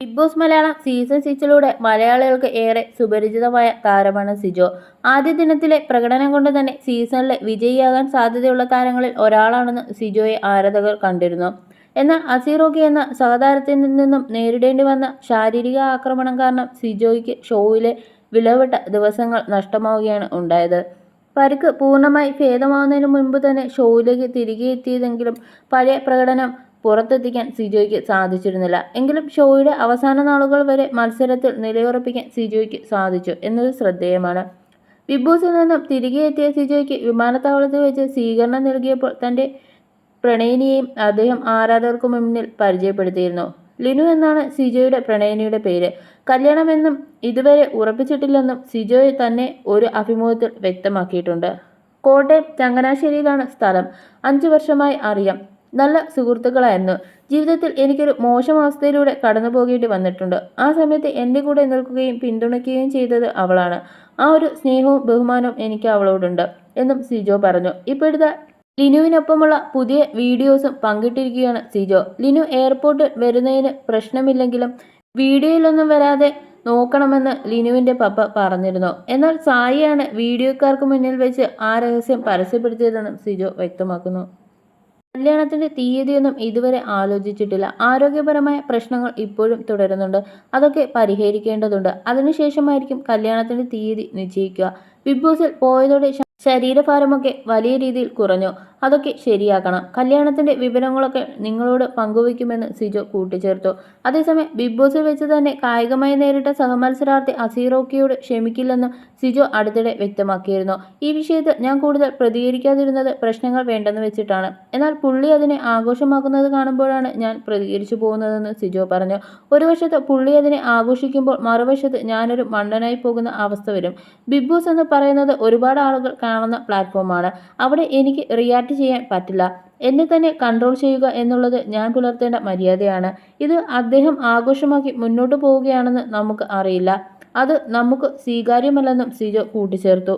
Big boss Malayalam season സിക്സിലൂടെ മലയാളികൾക്ക് ഏറെ സുപരിചിതമായ താരമാണ് സിജോ. ആദ്യ ദിനത്തിലെ പ്രകടനം കൊണ്ട് തന്നെ സീസണിലെ വിജയിയാകാൻ സാധ്യതയുള്ള താരങ്ങളിൽ ഒരാളാണെന്ന് സിജോയെ ആരാധകർ കണ്ടിരുന്നു. എന്നാൽ അസീറോക്കി എന്ന സഹതാരത്തിൽ നിന്നും നേരിടേണ്ടി വന്ന ശാരീരിക ആക്രമണം കാരണം സിജോയ്ക്ക് ഷോയിലെ വിലപ്പെട്ട ദിവസങ്ങൾ നഷ്ടമാവുകയാണ് ഉണ്ടായത്. പരിക്ക് പൂർണമായി ഭേദമാവുന്നതിന് മുൻപ് തന്നെ ഷോയിലേക്ക് തിരികെ എത്തിയതെങ്കിലും പഴയ പ്രകടനം പുറത്തെത്തിക്കാൻ സിജോയ്ക്ക് സാധിച്ചിരുന്നില്ല. എങ്കിലും ഷോയുടെ അവസാന നാളുകൾ വരെ മത്സരത്തിൽ നിലയുറപ്പിക്കാൻ സിജോയ്ക്ക് സാധിച്ചു എന്നത് ശ്രദ്ധേയമാണ്. ബിഗ് ബോസിൽ നിന്നും തിരികെ എത്തിയ സിജോയ്ക്ക് വിമാനത്താവളത്തിൽ വെച്ച് സ്വീകരണം നൽകിയപ്പോൾ തന്റെ പ്രണയിനിയെയും അദ്ദേഹം ആരാധകർക്ക് മുന്നിൽ പരിചയപ്പെടുത്തിയിരുന്നു. ലിനു എന്നാണ് സിജോയുടെ പ്രണയിനിയുടെ പേര്. കല്യാണമെന്നും ഇതുവരെ ഉറപ്പിച്ചിട്ടില്ലെന്നും സിജോയെ തന്നെ ഒരു അഭിമുഖത്തിൽ വ്യക്തമാക്കിയിട്ടുണ്ട്. കോട്ടയം ചങ്ങനാശ്ശേരിയിലാണ് സ്ഥലം. അഞ്ചു വർഷമായി അറിയാം. നല്ല സുഹൃത്തുക്കളായിരുന്നു. ജീവിതത്തിൽ എനിക്കൊരു മോശം അവസ്ഥയിലൂടെ കടന്നു പോകേണ്ടി വന്നിട്ടുണ്ട്. ആ സമയത്ത് എന്റെ കൂടെ നിൽക്കുകയും പിന്തുണയ്ക്കുകയും ചെയ്തത് അവളാണ്. ആ ഒരു സ്നേഹവും ബഹുമാനവും എനിക്ക് അവളോടുണ്ട് എന്നും സിജോ പറഞ്ഞു. ഇപ്പോഴത്തെ ലിനുവിനൊപ്പമുള്ള പുതിയ വീഡിയോസും പങ്കിട്ടിരിക്കുകയാണ് സിജോ. ലിനു എയർപോർട്ടിൽ വരുന്നതിന് പ്രശ്നമില്ലെങ്കിലും വീഡിയോയിലൊന്നും വരാതെ നോക്കണമെന്ന് ലിനുവിന്റെ പപ്പ പറഞ്ഞിരുന്നു. എന്നാൽ സായിയാണ് വീഡിയോക്കാർക്ക് മുന്നിൽ വെച്ച് ആ രഹസ്യം പരസ്യപ്പെടുത്തിയതെന്നും സിജോ വ്യക്തമാക്കുന്നു. കല്യാണത്തിന്റെ തീയതിയൊന്നും ഇതുവരെ ആലോചിച്ചിട്ടില്ല. ആരോഗ്യപരമായ പ്രശ്നങ്ങൾ ഇപ്പോഴും തുടരുന്നുണ്ട്. അതൊക്കെ പരിഹരിക്കേണ്ടതുണ്ട്. അതിനുശേഷമായിരിക്കും കല്യാണത്തിന്റെ തീയതി നിശ്ചയിക്കുക. ബിഗ് ബോസിൽ പോയതോടെ ശരീരഭാരമൊക്കെ വലിയ രീതിയിൽ കുറഞ്ഞു. അതൊക്കെ ശരിയാക്കണം. കല്യാണത്തിന്റെ വിവരങ്ങളൊക്കെ നിങ്ങളോട് പങ്കുവയ്ക്കുമെന്ന് സിജോ കൂട്ടിച്ചേർത്തു. അതേസമയം ബിഗ് ബോസിൽ വെച്ച് തന്നെ കായികമായി നേരിട്ട സഹമത്സരാർത്ഥി അസീറോക്കിയോട് ക്ഷമിക്കില്ലെന്ന് സിജോ അടുത്തിടെ വ്യക്തമാക്കിയിരുന്നു. ഈ വിഷയത്തിൽ ഞാൻ കൂടുതൽ പ്രതികരിക്കാതിരുന്നത് പ്രശ്നങ്ങൾ വേണ്ടെന്ന് വെച്ചിട്ടാണ്. എന്നാൽ പുള്ളി അതിനെ ആഘോഷമാക്കുന്നത് കാണുമ്പോഴാണ് ഞാൻ പ്രതികരിച്ചു പോകുന്നതെന്ന് സിജോ പറഞ്ഞു. ഒരു വശത്ത് പുള്ളി അതിനെ ആഘോഷിക്കുമ്പോൾ മറുവശത്ത് ഞാനൊരു മണ്ടനായി പോകുന്ന അവസ്ഥ വരും. ബിഗ് ബോസ് എന്ന് പറയുന്നത് ഒരുപാട് ആളുകൾ കാണുന്ന പ്ലാറ്റ്ഫോമാണ്. അവിടെ എനിക്ക് റിയാക്ട് ചെയ്യാൻ പറ്റില്ല. എന്നെ തന്നെ കൺട്രോൾ ചെയ്യുക എന്നുള്ളത് ഞാൻ പുലർത്തേണ്ട മര്യാദയാണ്. ഇത് അദ്ദേഹം ആഘോഷമാക്കി മുന്നോട്ട് പോവുകയാണെന്ന് നമുക്ക് അറിയില്ല. അത് നമുക്ക് സ്വീകാര്യമല്ലെന്നും സിജോ കൂട്ടിച്ചേർത്തു.